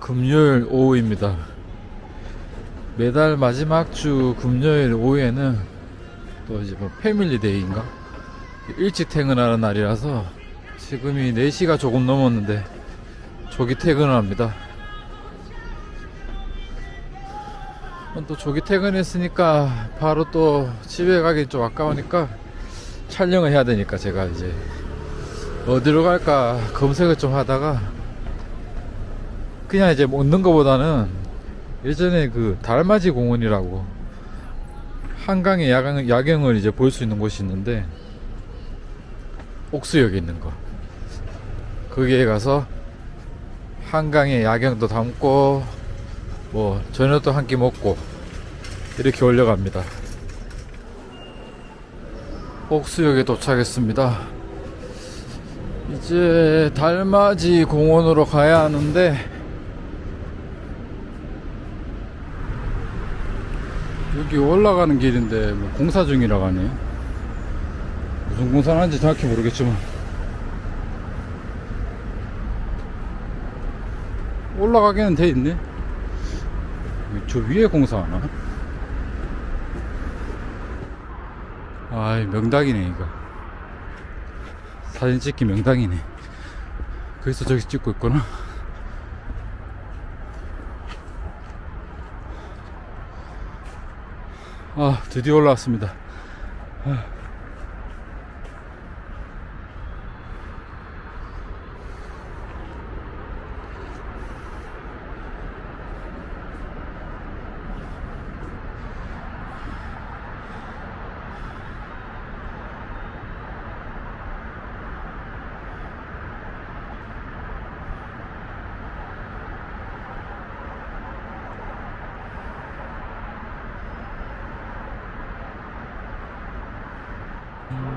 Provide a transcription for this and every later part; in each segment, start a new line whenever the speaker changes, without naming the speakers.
금요일 오후입니다. 매달 마지막 주 금요일 오후에는 또 이제 뭐 패밀리데이인가? 일찍 퇴근하는 날이라서 지금이 4시가 조금 넘었는데 조기 퇴근을 합니다. 또 조기 퇴근했으니까 바로 또 집에 가기 좀 아까우니까 촬영을 해야 되니까 제가 이제 어디로 갈까 검색을 좀 하다가 그냥 이제 먹는 거보다는 예전에 그 달맞이 공원이라고 한강의 야경, 야경을 이제 볼 수 있는 곳이 있는데 옥수역에 있는 거. 거기에 가서 한강의 야경도 담고 뭐 저녁도 한 끼 먹고 이렇게 올려갑니다. 옥수역에 도착했습니다. 이제 달맞이 공원으로 가야 하는데 여기 올라가는 길인데 뭐 공사 중이라고 하네요. 무슨 공사를 하는지 정확히 모르겠지만. 올라가기는 돼 있네. 저 위에 공사하나? 아이 명당이네 이거. 사진 찍기 명당이네. 그래서 저기 찍고 있구나 아 드디어 올라왔습니다 아.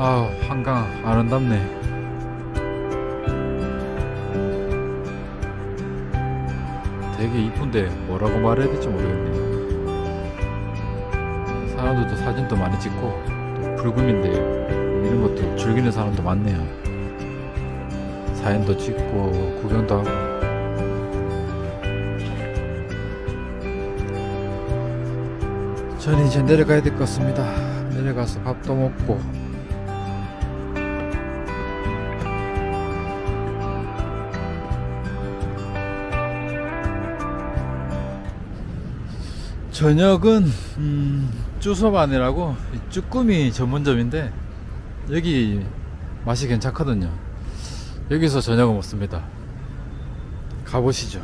아 한강 아름답네. 되게 이쁜데 뭐라고 말해야 될지 모르겠네. 사람들도 사진도 많이 찍고 또 불금인데 이런 것도 즐기는 사람도 많네요. 사진도 찍고 구경도 하고. 저는 이제 내려가야 될 것 같습니다. 내려가서 밥도 먹고 저녁은 음, 쭈소반이라고 이 쭈꾸미 전문점인데 여기 맛이 괜찮거든요. 여기서 저녁을 먹습니다. 가보시죠.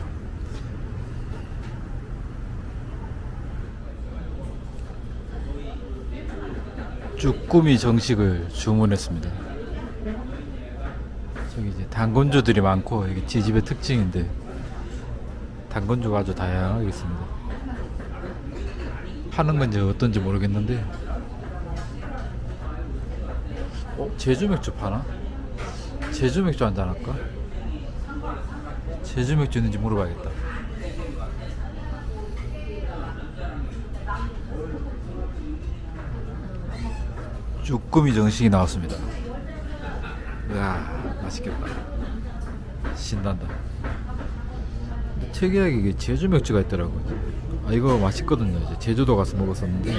쭈꾸미 정식을 주문했습니다. 저기 이제 당근주들이 많고 이게 제 집의 특징인데 당근주가 아주 다양하게 있습니다. 파는 건지 어떤지 모르겠는데 어? 제주 맥주 파나? 제주 맥주 한잔 할까? 제주 맥주 있는지 물어봐야겠다 쭈꾸미 정식이 나왔습니다 이야 맛있겠다 신난다 특이하게 이게 제주 맥주가 있더라고요. 아 이거 맛있거든요. 이제 제주도 가서 먹었었는데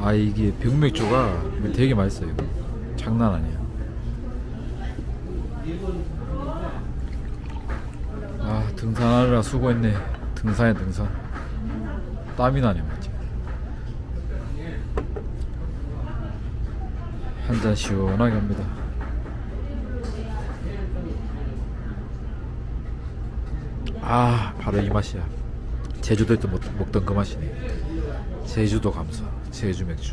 아 이게 병맥주가 되게 맛있어요. 장난 아니야.
아 등산하느라 수고했네 등산에 등산 땀이 나네 맞지 한 잔 시원하게 합니다 아 바로 이 맛이야 제주도에 또 먹, 먹던 그 맛이네. 제주도 감사. 제주 맥주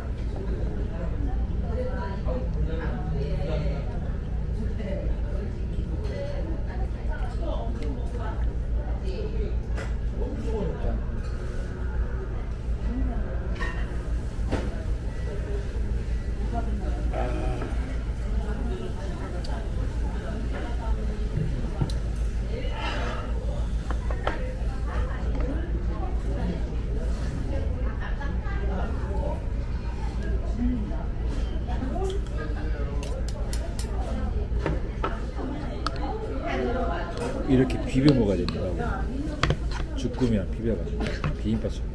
이렇게 비벼 먹어야 된다고. 주꾸미랑 비벼가지고 비빔밥처럼.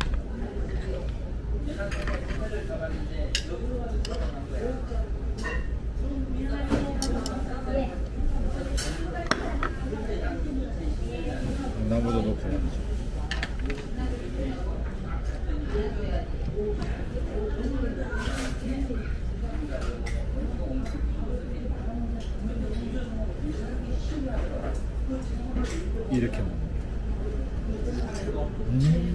나무도 높고 나무죠 이렇게 먹는 거예요. 음.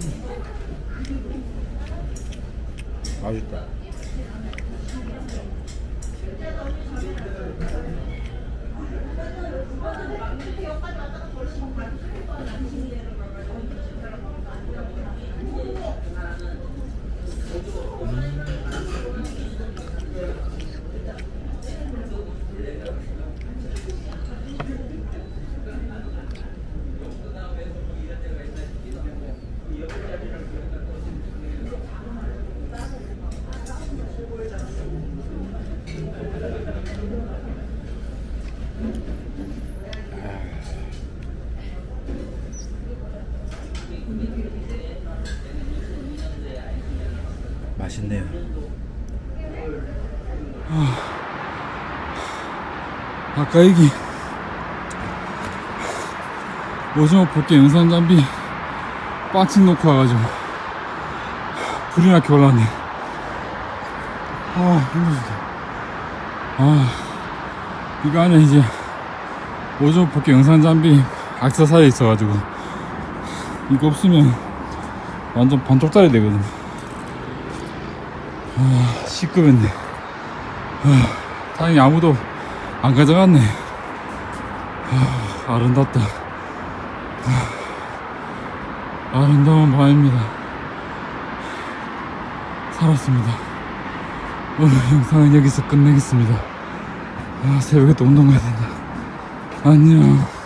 맛있다. 맛있네요.
아까 여기 오징어 포켓 영상 장비 박싱 놓고 와가지고 불이 나게 올라왔네 아 힘들다 아 이거 안에 이제 오징어 포켓 영상 장비 악세사리 있어가지고 이거 없으면 완전 반쪽짜리 되거든 아 시끄럽네 아, 다행히 아무도 안 가져갔네. 아, 아름답다. 아, 아름다운 밤입니다. 살았습니다. 오늘 영상은 여기서 끝내겠습니다. 아, 새벽에 또 운동 가야 된다. 안녕.